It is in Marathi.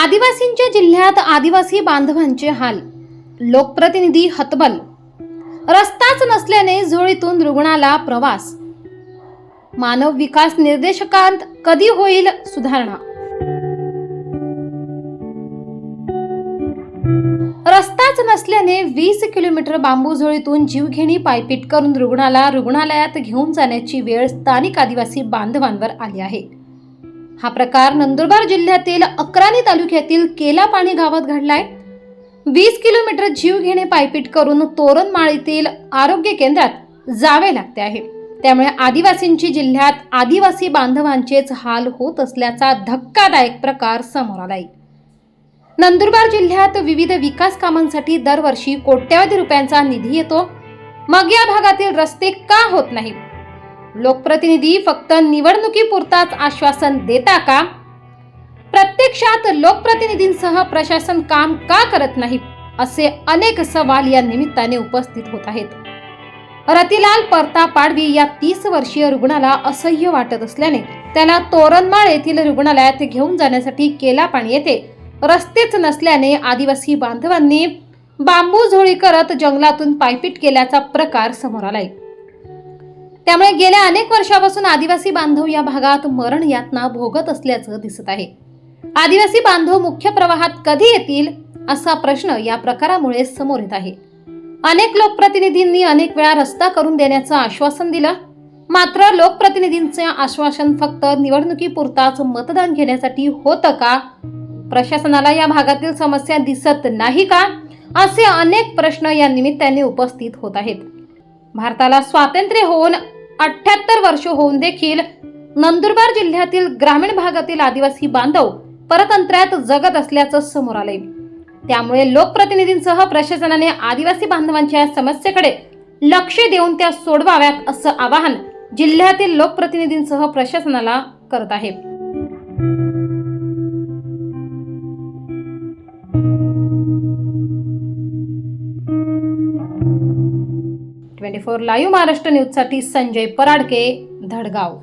आदिवासींच्या जिल्ह्यात आदिवासी बांधवांचे हाल. लोकप्रतिनिधी हतबल. रस्ताच नसल्याने झोळीतून रुग्णाला प्रवास. मानव विकास निर्देशकांत कधी होईल सुधारणा? रस्ताच नसल्याने वीस किलोमीटर बांबू झोळीतून जीवघेणी पायपीट करून रुग्णाला रुग्णालयात घेऊन जाण्याची वेळ स्थानिक आदिवासी बांधवांवर आली आहे. हा प्रकार नंदुरबार जिल्ह्यातील अक्राणी तालुक्यातील केलापाणी गावात घडलाय. वीस किलोमीटर जीव घेणे पायपीट करून तोरणमाळीतील आरोग्य केंद्रात जावे लागते आहे. त्यामुळे आदिवासींची जिल्ह्यात आदिवासी बांधवांचेच हाल होत असल्याचा धक्कादायक प्रकार समोर आलाय. नंदुरबार जिल्ह्यात विविध विकास कामांसाठी दरवर्षी कोट्यवधी रुपयांचा निधी येतो. मग या भागातील रस्ते का होत नाही लोकप्रतिनिधी फक्त निवडणुकीपुरताच आश्वासन देता का? प्रत्यक्षात लोकप्रतिनिधींसह प्रशासन काम का करत नाही? असे अनेक सवाल या निमित्ताने उपस्थित होत आहेत. रतिलाल परता पाडवी या तीस वर्षीय रुग्णाला असह्य वाटत असल्याने त्याला तोरणमाळ येथील रुग्णालयात घेऊन जाण्यासाठी केलापाण येथे रस्तेच नसल्याने आदिवासी बांधवांनी बांबू झोळी करत जंगलातून पायपीट केल्याचा प्रकार समोर आलाय. त्यामुळे गेल्या अनेक वर्षापासून आदिवासी बांधव या भागात मरण यातना भोगत असल्याचं दिसत आहे. आदिवासी बांधव मुख्य प्रवाहात कधी येतील असा प्रश्न या प्रकारामुळे समोर येत आहे. अनेक लोकप्रतिनिधींनी अनेक वेळा रस्ता करून देण्याचं आश्वासन दिलं. मात्र लोकप्रतिनिधींचे आश्वासन फक्त निवडणुकीपुरताच मतदान घेण्यासाठी होतं का? प्रशासनाला या भागातील समस्या दिसत नाही का? असे अनेक प्रश्न या निमित्ताने उपस्थित होत आहेत. भारताला स्वातंत्र्य होऊन अठ्याहत्तर वर्ष होऊन देखील नंदुरबार जिल्ह्यातील ग्रामीण भागातील आदिवासी बांधव परतंत्र्यात जगत असल्याचं समोर आलंय. त्यामुळे लोकप्रतिनिधींसह प्रशासनाने आदिवासी बांधवांच्या समस्येकडे लक्ष देऊन त्या सोडवाव्यात असं आवाहन जिल्ह्यातील लोकप्रतिनिधींसह प्रशासनाला करत आहे. ट्वेंटी फोर लाईव्ह महाराष्ट्र न्यूजसाठी संजय पराडके धडगाव.